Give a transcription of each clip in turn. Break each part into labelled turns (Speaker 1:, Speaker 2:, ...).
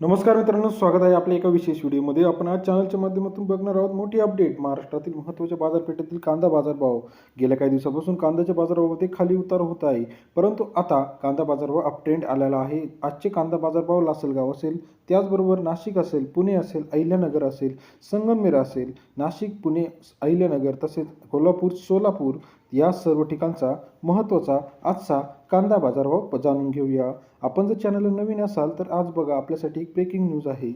Speaker 1: नमस्कार मित्रांनो स्वागत आहे आपल्या एका विशेष व्हिडिओमध्ये. आपण आज चॅनलच्या माध्यमातून बघणार आहोत मोठी अपडेट. महाराष्ट्रातील महत्त्वाच्या बाजारपेठेतील कांदा बाजारभाव. गेल्या काही दिवसापासून कांद्याच्या बाजारभावामध्ये खाली उतार होत आहे. परंतु आता कांदा बाजारभाव अपट्रेंड आलेला आहे. आजचे कांदा बाजारभाव लासलगाव असेल त्याचबरोबर नाशिक असेल पुणे असेल अहिल्यानगर असेल संगमनेर असेल नाशिक पुणे अहिल्यानगर तसेच कोल्हापूर सोलापूर या सर्व ठिकाणचा महत्त्वाचा आजचा कांदा बाजारभाव जाणून घेऊया. आपण जर चॅनल नवीन असाल तर आज बघा आपल्यासाठी एक ब्रेकिंग न्यूज आहे.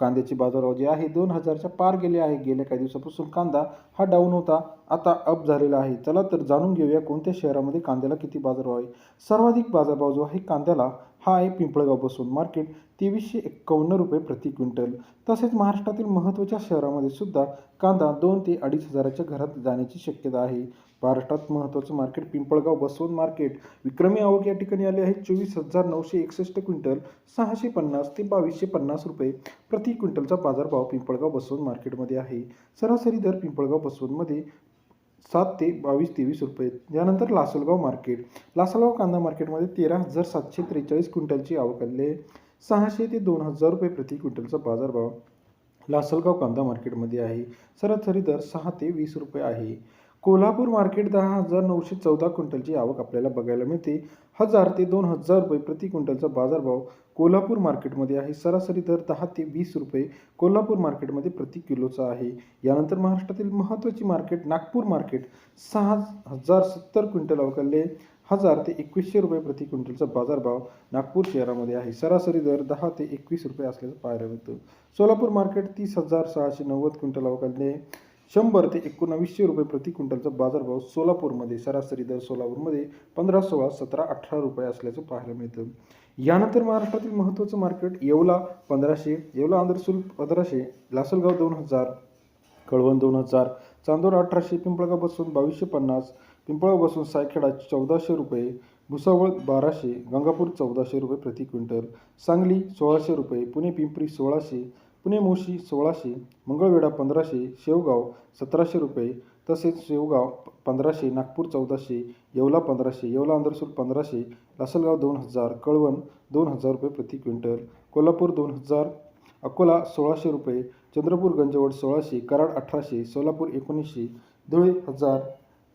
Speaker 1: कांद्याचे बाजारभाव जे आहे दोन हजारच्या पार गेले आहे. गेल्या काही दिवसापासून कांदा हा डाऊन होता. आता अप झालेला आहे. चला तर जाणून घेऊया कोणत्या शहरामध्ये कांद्याला किती बाजारभाव आहे. सर्वाधिक बाजारभाव जो आहे कांद्याला हा आहे पिंपळगावपासून मार्केट. तेवीसशे एक्कावन्न रुपये प्रति क्विंटल. तसेच महाराष्ट्रातील महत्त्वाच्या शहरामध्ये सुद्धा कांदा दोन ते अडीच हजाराच्या घरात जाण्याची शक्यता आहे. महाराष्ट्रात महत्त्वाचं मार्केट पिंपळगाव बसवंत मार्केट. विक्रमी आवक या ठिकाणी आले आहे. चोवीस हजार नऊशे एकसष्ट क्विंटल सहाशे पन्नास ते बावीसशे पन्नास रुपये प्रति क्विंटलचा बाजारभाव पिंपळगाव बसवंत मार्केटमध्ये आहे. सरासरी दर पिंपळगाव बसवंतमध्ये सात ते बावीस तेवीस रुपये. यानंतर लासलगाव मार्केट. लासलगाव कांदा मार्केटमध्ये तेरा हजार सातशे त्रेचाळीस क्विंटलची आवक आली आहे. सहाशे ते दोन हजार रुपये प्रति क्विंटलचा बाजारभाव लासलगाव कांदा मार्केटमध्ये आहे. सरासरी दर सहा ते वीस रुपये आहे. कोल्हापूर मार्केट दहा हजार नऊशे चौदा क्विंटलची आवक आपल्याला बघायला मिळते. हजार ते दोन हजार रुपये प्रति क्विंटलचा बाजारभाव कोल्हापूर मार्केटमध्ये आहे. सरासरी दर दहा ते वीस रुपये कोल्हापूर मार्केटमध्ये प्रति किलोचा आहे. यानंतर महाराष्ट्रातील महत्त्वाची मार्केट नागपूर मार्केट सहा हजार सत्तर क्विंटल अवकालले हजार ते एकवीसशे रुपये प्रति क्विंटलचा बाजारभाव नागपूर शहरामध्ये आहे. सरासरी दर दहा ते एकवीस रुपये असल्याचं पाहायला मिळतं. सोलापूर मार्केट तीस हजार सहाशे नव्वद क्विंटल अवकालले शंभर ते एकोणावीसशे रुपये प्रति क्विंटलचा बाजारभाव सोलापूरमध्ये सरासरी दर सोलापूरमध्ये पंधरा सोळा सतरा अठरा रुपये असल्याचं पाहायला मिळतं. यानंतर महाराष्ट्रातील महत्त्वाचं मार्केट येवला पंधराशे येवला आंध्रसूल पंधराशे लासलगाव दोन हजार कळवण दोन हजार चांदोर अठराशे पिंपळगाव बसून बावीसशे पन्नास पिंपळगाव बसून सायखेडा चौदाशे रुपये भुसावळ बाराशे गंगापूर चौदाशे रुपये प्रति क्विंटल सांगली सोळाशे रुपये पुणे पिंपरी सोळाशे पुणे मोशी सोळाशे मंगळवेढा पंधराशे शेवगाव सतराशे रुपये तसेच शेवगाव पंधराशे नागपूर चौदाशे येवला पंधराशे येवला अंधरसूर पंधराशे लासलगाव दोन हजार कळवण दोन हजार रुपये प्रति क्विंटल कोल्हापूर दोन हजार अकोला सोळाशे रुपये चंद्रपूर गंजवड सोळाशे कराड अठराशे सोलापूर एकोणीसशे धुळे हजार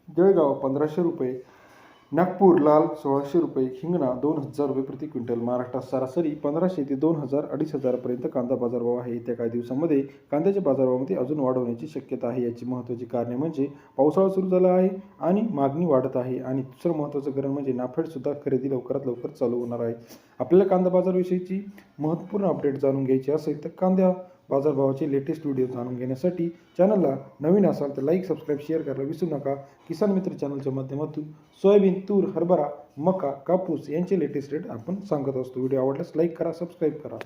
Speaker 1: जळगाव पंधराशे रुपये नागपूर लाल सोळाशे रुपये हिंगणा दोन हजार रुपये प्रति क्विंटल महाराष्ट्रात सरासरी पंधराशे ते दोन हजार अडीच हजारापर्यंत कांदा बाजारभाव आहे. येत्या काही दिवसांमध्ये कांद्याच्या बाजारभावामध्ये अजून वाढ होण्याची शक्यता आहे. याची महत्त्वाची कारणे म्हणजे पावसाळा सुरू झाला आहे आणि मागणी वाढत आहे. आणि दुसरं महत्त्वाचं कारण म्हणजे नाफेडसुद्धा खरेदी लवकरात लवकर चालू होणार आहे. आपल्याला कांदा बाजारविषयीची महत्त्वपूर्ण अपडेट जाणून घ्यायची असेल तर कांद्या बाजारभावाचे लेटेस्ट व्हिडिओ जाणून घेण्यासाठी चॅनलला नवीन असाल तर लाईक सबस्क्राईब शेअर करायला विसरू नका. किसान मित्र चॅनलच्या माध्यमातून सोयाबीन तूर हरभरा मका कापूस यांचे लेटेस्ट रेट आपण सांगत असतो. व्हिडिओ आवडल्यास लाईक करा सबस्क्राईब करा.